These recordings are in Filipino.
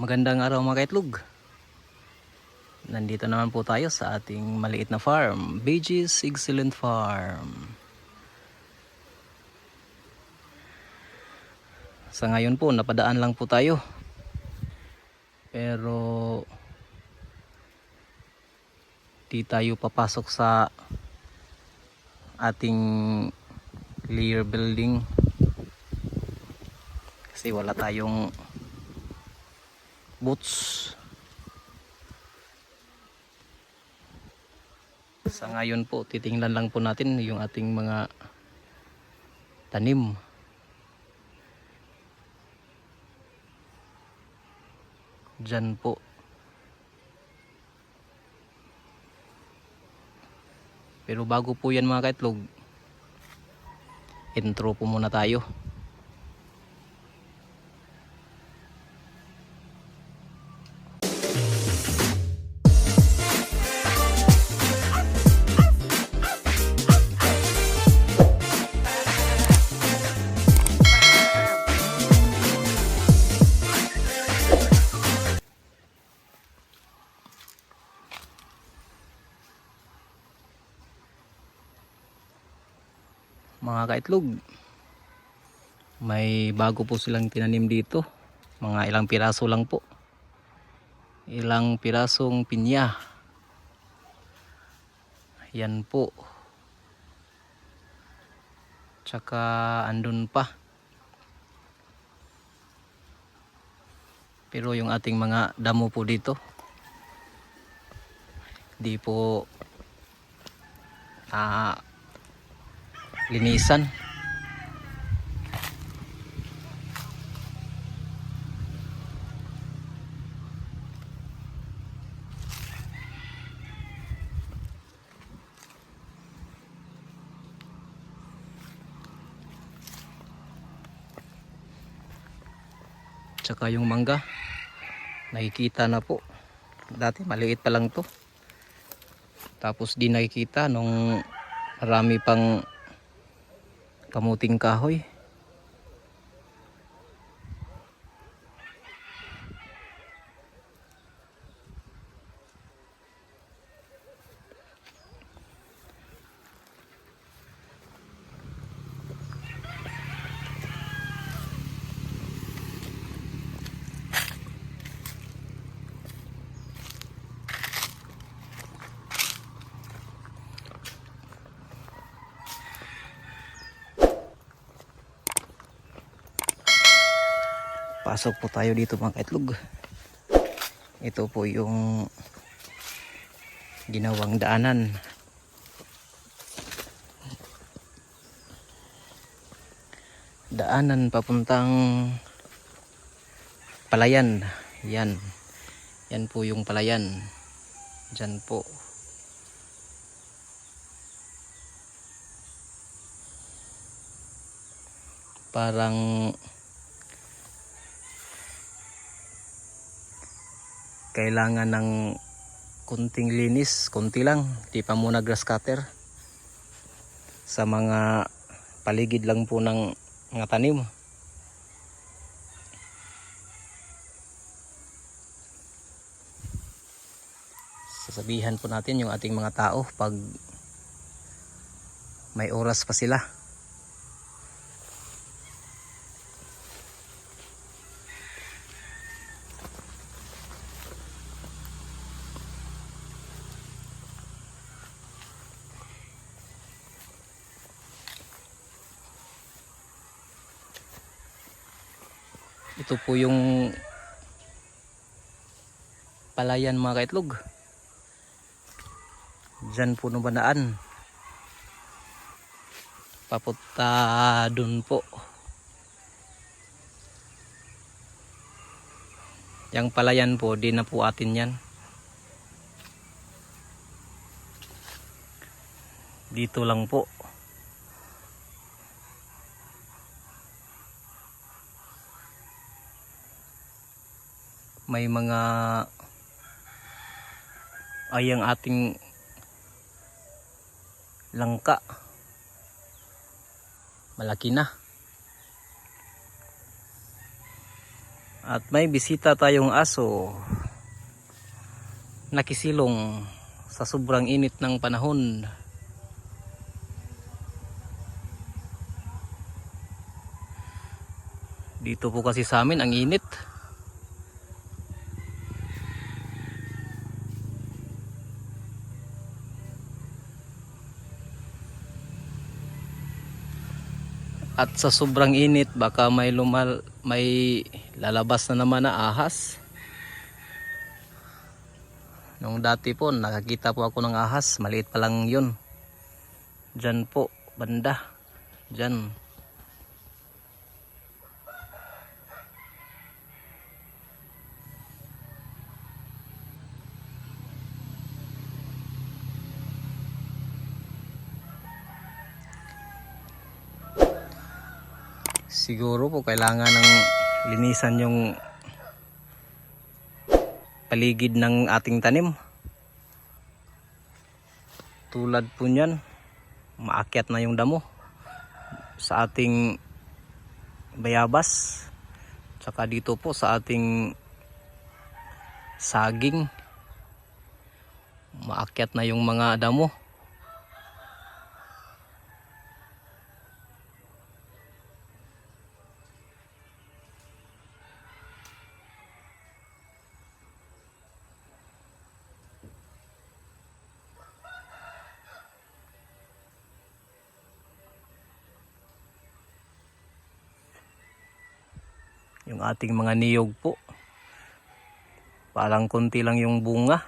Magandang araw mga kaitlog. Nandito naman po tayo sa ating maliit na farm, BG's Excellent Farm. Sa ngayon po, napadaan lang po tayo. Pero di tayo papasok sa ating layer building kasi wala tayong boots. Sa ngayon po titingnan lang po natin yung ating mga tanim. Dyan po. Pero bago po yan mga kaitlog intro po muna tayo mga kaitlog may bago po silang tinanim dito. Mga ilang piraso lang po. Ilang pirasong pinya. Yan po. Tsaka andun pa. Pero yung ating mga damo po dito di po ah linisan. Tsaka yung mangga nakikita na po. Dati maliit pa lang to. Tapos di nakikita nung marami pang kamuting kahoy pasok po tayo dito mga kaitlog. Ito po yung ginawang daanan. Daanan papuntang palayan. Yan. Yan po yung palayan. Dyan po. Parang kailangan ng kunting linis, kunti lang, di pa muna grass cutter sa mga paligid lang po ng mga tanim. Sasabihan po natin yung ating mga tao pag may oras pa sila. Ito po yung palayan mga kaitlog. Diyan po no banaan. Papunta dun po. Yang palayan po, di na po atin yan. Dito lang po. May mga ay ang ating langka malaki na At may bisita tayong aso. Nakisilong sa sobrang init ng panahon. Dito po kasi sa amin ang init. At sa sobrang init baka may lumal may lalabas na naman na ahas. Nung dati po nakakita po ako ng ahas, maliit pa lang 'yun. Diyan po banda. Diyan. Siguro po kailangan ng linisan yung paligid ng ating tanim. Tulad po niyan, maakyat na yung damo sa ating bayabas. Tsaka dito po sa ating saging. Maakyat na yung mga damo. Yung ating mga niyog po. Parang konti lang yung bunga.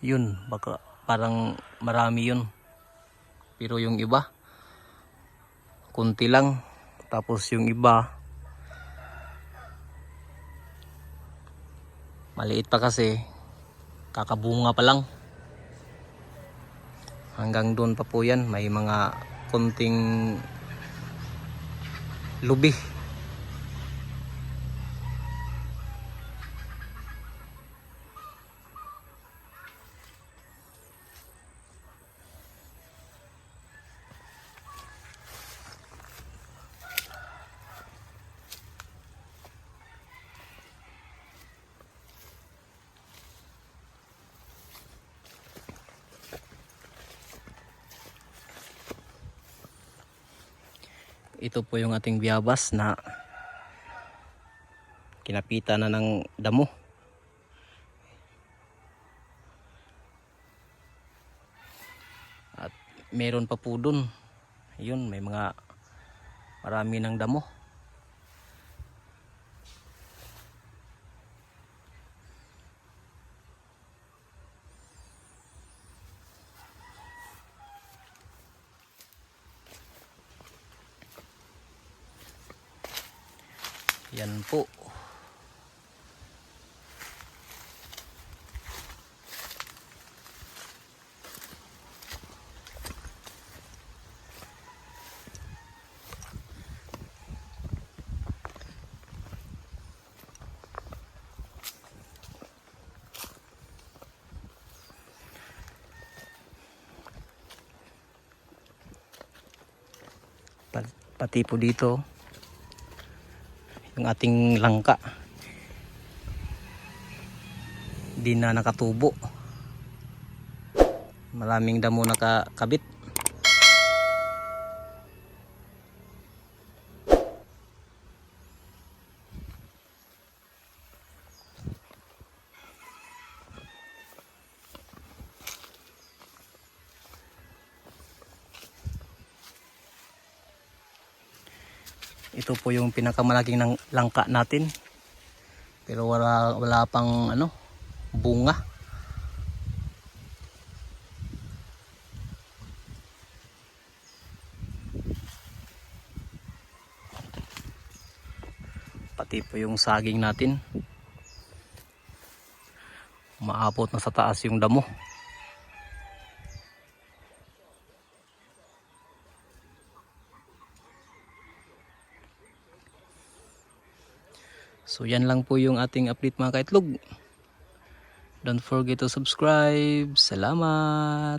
Yun baka parang marami yun. Pero yung iba konti lang. Tapos yung iba maliit pa kasi kakabunga pa lang hanggang doon pa po yan. May mga konting lubi ito po yung ating biyabas na kinapitan na ng damo. At meron pa po dun. Yun may mga marami ng damo yan po. Pa- pati po dito yung ating langka. Di na nakatubo. Maraming damo nakakabit ito po yung pinakamalaking ng langka natin. Pero wala wala pang ano bunga. Pati po yung saging natin. Maabot na sa taas yung damo So yan lang po yung ating update mga kaitlog. Don't forget to subscribe. Salamat!